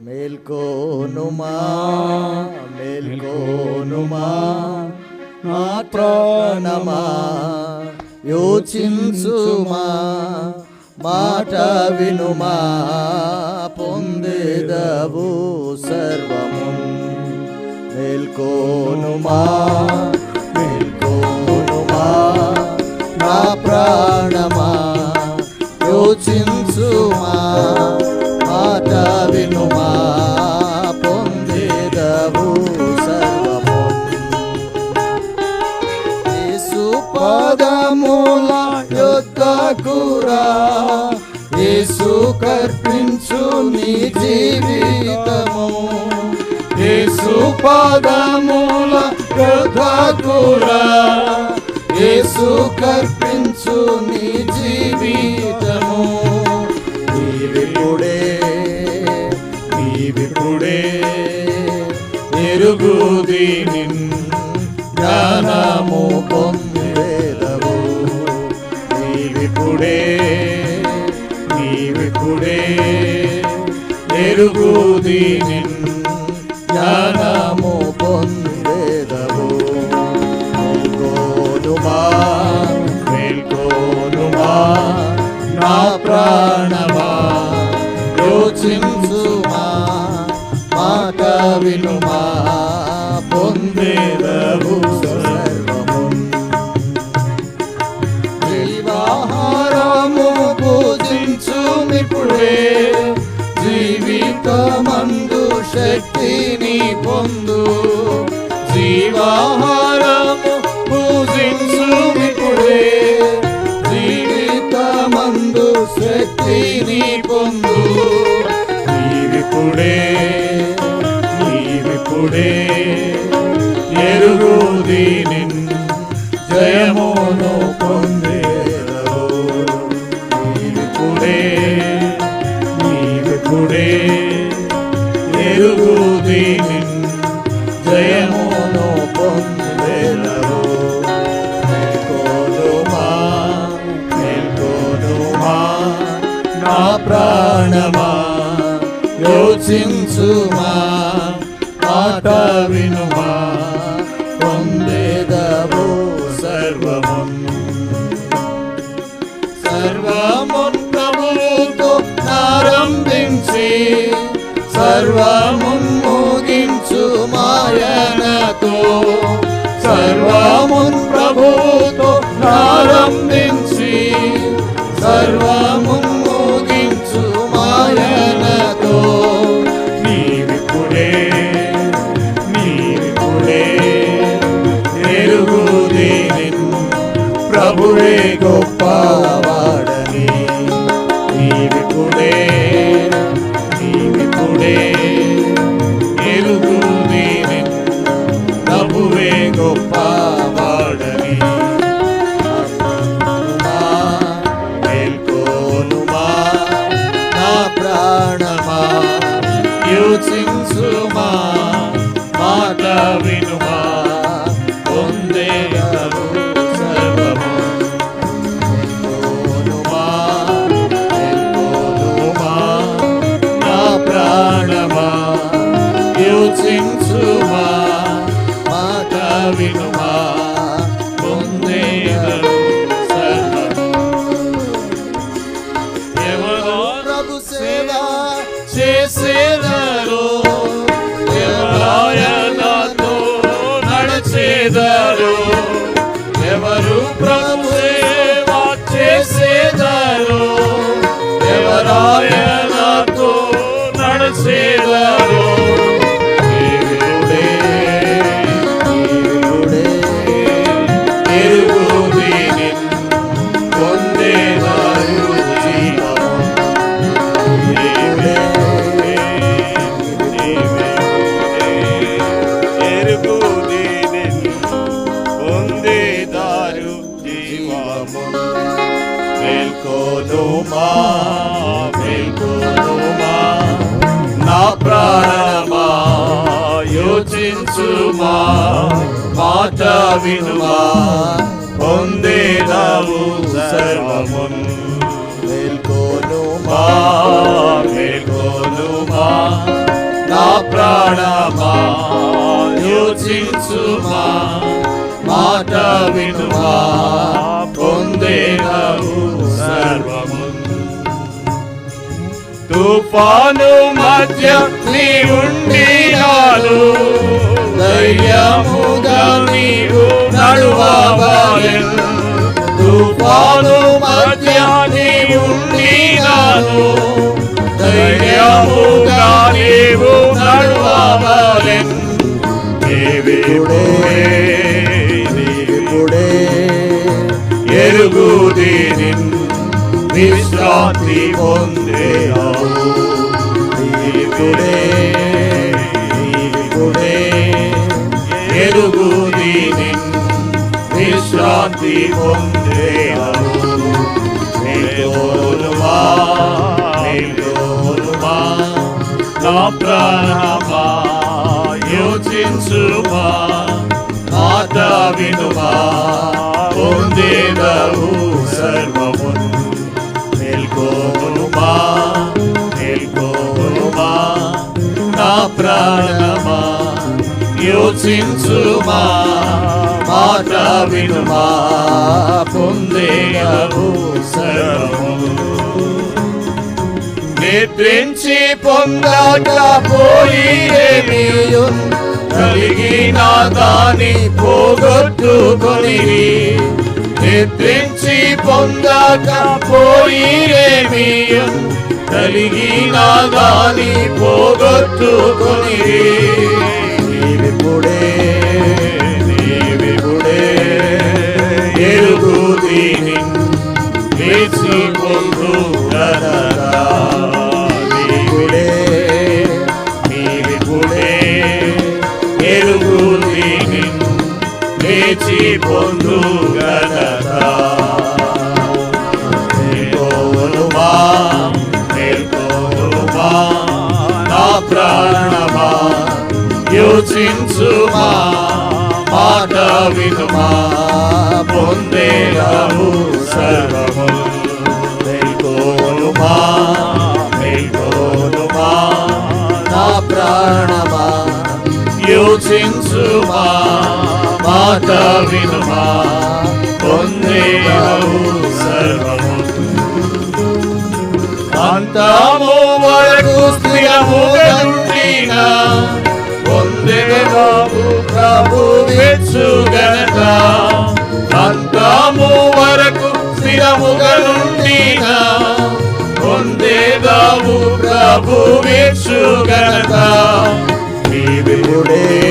మేల్కోనుమా మేల్కోనుమా నా ప్రాణమా యోచించుమా మాట వినుమా పొందేదవు సర్వము. మేల్కోనుమా మేల్కోనుమా నా ప్రాణమా యోచించుమా మాట వినుమా. కర్పించు నీ జీవితము. యేసు పాదముల యొద్దకురా యేసు కర్పించు నీ జీవితము. నీవిపుడే నీవిపుడే ఎరుగుది నిన్ జ్ఞానము పొందేదవు. నీవిపుడే నీవిప్పుడే ఎరుగు దీనిన్ జ్ఞానము పొందేదవు మేల్కోనుమా మేల్కోనుమా నా ప్రాణమా యోచింప జీవితమందు శక్తిని పొందు. జీవాహారము పూజించుమిప్పుడే జీవితమందు శక్తిని పొందు. నీవిప్పుడే నీవిప్పుడే ఎరుగు దీని జయమును ప్రాణమా యోచించుమా? మాట వినుమా? పొందేదవో సర్వము. సర్వమున్ ప్రభువుతో ఆరంభించి సర్వ గొప్పవాడని మేల్కోనుమా నా ప్రాణమా యోచించుమా మాట వినుమా పొందే వినుమా. పొందేదావు సర్వమున్. మేల్కోనుమా. మేల్కోనుమా. నా ప్రాణమా యోచించుమా. మాట వినుమా. పొందేదావు సర్వమున్. తుఫాను మధ్య నీ ఉండి ధైర్యము ఉండినాను ధైర్యముగా నీవు నడువవలెను నీవిప్పుడే నీవిప్పుడే ఎరుగు దీని విశ్రాంతి పొందేయావు నీవిప్పుడే నీవిప్పుడే ఎరుగు దీని విశ్రాంతి ప్రాణమా యోచించుమా మాట వినుమా పొందేదవు సర్వమును మేల్కోనుమా మేల్కోనుమా నా ప్రాణమా యోచించుమా మాట వినుమా పొందేదవు సర్వము. నిద్రించి పొందాక పోయి ఏమీయున్ కలిగిన దాని పోగొట్టుకొని నిద్రించి పొందాక పోయి ఏమీయున్ కలిగిన దాని పోగొట్టుకొని నీవిప్పుడే నీవిప్పుడే ఎరుగు దీని వేచి పొందు వేచి మేల్కోలుమా మేల్కోలుమా నా ప్రాణమా యోచించుమా మాట వినుమా పొందేలాము సర్వము. మేల్కోలుమా మేల్కోలుమా నా ప్రాణమా యోచించుమా. మాట వినుమా పొందేలాము సర్వము అంతము వరకు స్థిరముగనుండిన పొందెదవు ప్రభు వెచ్చుగనక అంతము వరకు స్థిరముగనుండిన పొందేదవు ప్రభు వెచ్చుగనక నీవిపుడే నీవిపుడే